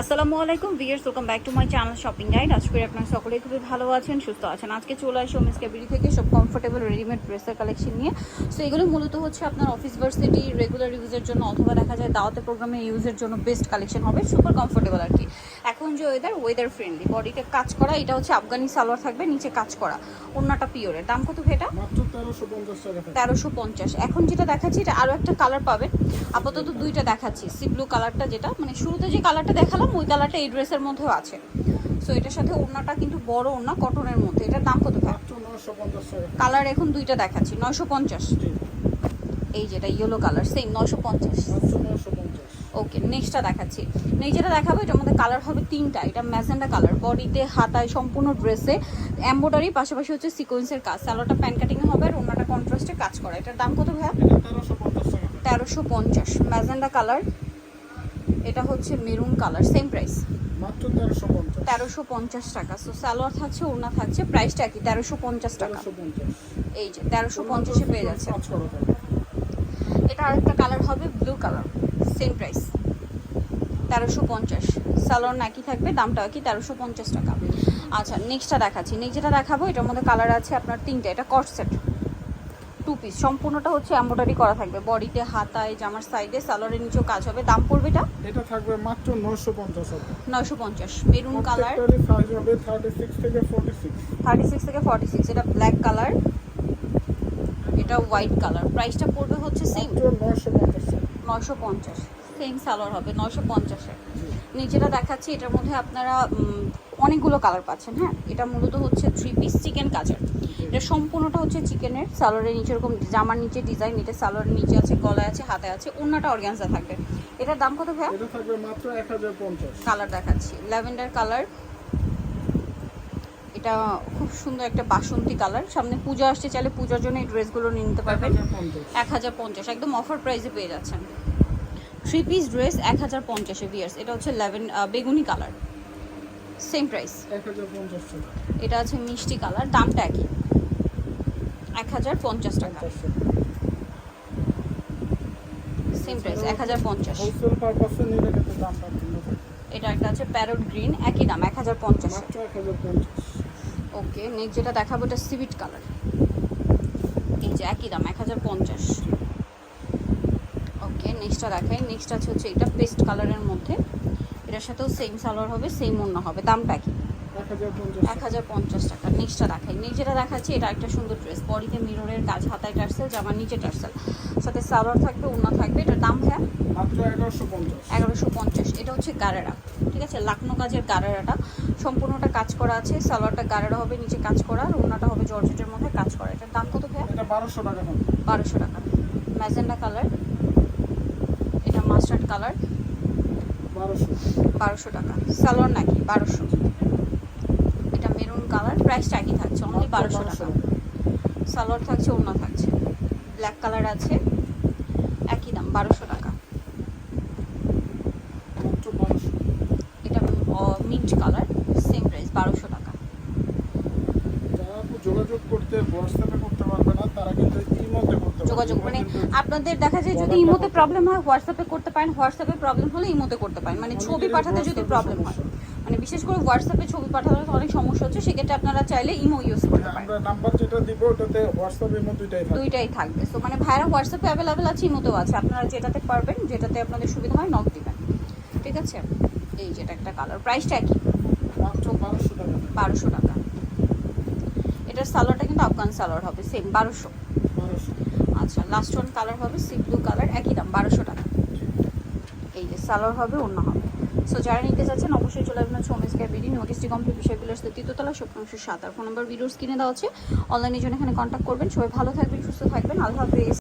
আসসালামু আলাইকুম viewers welcome back to my channel shopping guide আজকে আপনার সকলেই খুবই ভালো আছেন, সুস্থ আছেন। আজকে চলে আসি ওমেন্স ক্যাবিরি থেকে সব কমফোর্টেবল রেডিমেড ড্রেসের কালেকশন নিয়ে। সো এগুলো মূলত হচ্ছে আপনার অফিস ভার্সিটি রেগুলার ইউজের জন্য অথবা দেখা যায় দাওয়াতে প্রোগ্রামে ইউজের জন্য বেস্ট কালেকশন হবে সুপার কমফোর্টেবল আর কি। এখন যে ওয়েদার ওয়েদার ফ্রেন্ডলি বডিতে কাজ করা এটা হচ্ছে আফগানি সালোয়ার থাকবে নিচে কাজ করা। অন্যটা পিওরের দাম কত ভেটা মাত্র তেরোশো পঞ্চাশ এখন যেটা দেখাচ্ছি এটা আরও একটা কালার পাবেন। আপাতত দুইটা দেখাচ্ছি। সি ব্লু কালারটা যেটা মানে শুরুতে যে কালারটা দেখালাম ওই কালারটা এই ড্রেসের মধ্যেও আছে। সো এটার সাথে ওড়নাটা কিন্তু বড় ওড়না কটনের মধ্যে। এটার দাম কত কালার এখন দুইটা দেখাচ্ছি নয়শো পঞ্চাশ। এই যেটা ইয়েলো কালার সেম নয়শো পঞ্চাশ। ওকে নেক্সটটা দেখাচ্ছি। নেক্সট যেটা দেখাবো এটার মধ্যে কালার হবে তিনটা। এটা ম্যাজেন্ডা কালার বডিতে হাতায় সম্পূর্ণ ড্রেসে এম্ব্রয়ডারি পাশাপাশি হচ্ছে সিকোয়েন্সের কাজ। স্যালোটা প্যান কাটিং হবে আর ওনাটা কন্ট্রাস্টে কাজ করা। এটার দাম কত ভাইয়া? তেরোশো পঞ্চাশ। ম্যাজেন্ডা কালার এটা হচ্ছে মেরুন কালার সেম প্রাইস তেরোশো পঞ্চাশ। টাকা। সো সালোয়ার থাকছে ওড়না থাকছে প্রাইসটা কি তেরোশো পঞ্চাশ টাকা। এই যে তেরোশো পঞ্চাশে পেয়ে যাচ্ছে। এটা আরেকটা কালার হবে ব্লু কালার সেম প্রাইস। তেরোশো পঞ্চাশ। সালোয়ার নাকি থাকবে দামটা কি? তেরোশো পঞ্চাশ টাকা। আচ্ছা নেক্সটটা দেখাচ্ছি। নেক্সটটা দেখাবো এটার মধ্যে কালার আছে আপনার তিনটে। এটা কট সেট টু পিস সম্পূর্ণটা হচ্ছে এম্বয়ডারি করা থাকবে। বডিতে হাতায় জামার সাইডে সালোয়ারের নিচেও কাজ হবে। দাম পড়বে এটা? এটা থাকবে মাত্র নশো পঞ্চাশ নশো পঞ্চাশ। মেরুন কালার থার্টি হবে থেকে ফর্টি সিক্স থেকে এটা ব্ল্যাক কালার এটা হোয়াইট কালার প্রাইসটা পড়বে হচ্ছে সেম 950 নয়শো পঞ্চাশ। সেম সালোয়ার হবে নয়শো পঞ্চাশের যেটা দেখাচ্ছি এটার মধ্যে আপনারা অনেকগুলো কালার পাচ্ছেন হ্যাঁ? এটা মূলত হচ্ছে থ্রি পিস চিকেন কাজের এটা সম্পূর্ণটা হচ্ছে চিকেনের সালোয়ারের নিচে এরকম জামার নিচে ডিজাইন এটা সালোয়ারের নিচে আছে গলায় আছে হাতে আছে অন্যটা অর্গ্যান্সা থাকবে। এটার দাম কত ভাই কালার দেখাচ্ছি। ল্যাভেন্ডার কালার এটা খুব সুন্দর একটা বাসন্তী কালার। সামনে পূজা আসছে চাইলে পূজার জন্য এই ড্রেসগুলো নিয়ে নিতে পারবেন। এক হাজার পঞ্চাশ। একদম অফার প্রাইসে পেয়ে যাচ্ছেন। থ্রি পিস ড্রেস এক হাজার পঞ্চাশে বিয়ার্স এটা হচ্ছে লেভেন বেগুনি কালার। সেম প্রাইস এটা আছে মিষ্টি কালার দামটা একই। এক হাজার পঞ্চাশ টাকা। সেম প্রাইস এক হাজার পঞ্চাশ। এটা একটা আছে প্যারট গ্রিন একই দাম এক হাজার পঞ্চাশ মাত্র এক হাজার পঞ্চাশ ওকে নেক্সট যেটা দেখাবো এটা সিভিট কালার এই যে একই দাম এক হাজার পঞ্চাশ। ওকে নেক্সটটা দেখাই। নেক্সট আছে হচ্ছে এটা পেস্ট কালারের মধ্যে। এটার সাথেও সেম সালোয়ার হবে সেম অন্য হবে দামটা কি এক হাজার পঞ্চাশ। টাকা নেক্সটটা দেখাই। নেক্সট যেটা দেখাচ্ছি এটা একটা সুন্দর ড্রেস বডিতে মিররের কাজ হাতায় টার্সেল জামার নিচে টার্সেল। সাথে সালোয়ার থাকবে ওড়না থাকবে। এটার দাম হ্যাঁ? এগারোশো পঞ্চাশ। এটা হচ্ছে গারেরা ঠিক আছে? লাকনো কাজের গারেরাটা। সম্পূর্ণটা কাজ করা আছে সালোয়ারটা গারেরা হবে নিচে কাজ করা আর ওড়নাটা হবে জর্জেটের মধ্যে কাজ করা। এটার দাম কত ভাইয়া? এটা বারোশো টাকা হবে বারোশো টাকা। Magenta colour. এটা মাস্টার্ড কালার। বারোশো। বারোশো টাকা। সালোয়ার নাকি? বারোশো। এটা মেরুন কালার। প্রাইসটা একই থাকছে অনলি বারোশো টাকা। সালোয়ার থাকছে অন্য থাকছে। ব্ল্যাক কালার আছে। একই দাম বারোশো টাকা মাত্র বারোশো এটা মিন্ট কালার সেম প্রাইস বারোশো টাকা যারা আপু যোগাযোগ করতে হোয়াটসঅ্যাপে করতে পারবে না তারা কিন্তু ইমোতে করতে পারবে যোগাযোগ মানে আপনাদের দেখা যায় যদি ইমোতে প্রবলেম হয় হোয়াটসঅ্যাপে করতে পারেন হোয়াটসঅ্যাপে প্রবলেম হলে ইমোতে করতে পারেন। মানে ছবি পাঠাতে যদি প্রবলেম হয়। মানে বিশেষ করে হোয়াটসঅ্যাপে ছবি পাঠাতে অনেক সমস্যা হচ্ছে সেক্ষেত্রে আপনারা চাইলে ইমো ইউজ করতে পারেন। আমরা নাম্বার যেটা দিব ওটাতে হোয়াটসঅ্যাপ ইমো দুইটাই থাকবে। দুইটাই থাকবে। সো মানে ভাইরা হোয়াটসঅ্যাপে অ্যাভেলেবেল আছে ইমোতেও আছে। আপনারা যেটাতে পারবেন যেটাতে আপনাদের সুবিধা হয় নক দিবেন। ঠিক আছে? এই যেটা একটা কালার প্রাইসটা একই। বারোশো টাকা। বারোশো টাকা। এটার সালোয়ারটা কিন্তু আফগান সালোয়ার হবে সেম বারোশো। আচ্ছা লাস্ট ওয়ান কালার হবে সি ব্লু কালার একই দাম বারোশো টাকা। এই যে সালোয়ার হবে অন্য হবে। সো যারা নিতে যাচ্ছেন অবশ্যই চলে আসবেন হোম স্কাই বিডি নোটিসটি কমপ্লিট বিষয়গুলো বিলাস তৃতীয়তলা সপ্তাংশ সাত আর ফোন নম্বর ভিডিওস কিনে দেওয়া আছে। অনলাইনের জন্য এখানে কন্ট্যাক্ট করবেন। সবাই ভালো থাকবেন সুস্থ থাকবেন। আল্লাহ হাফিজ।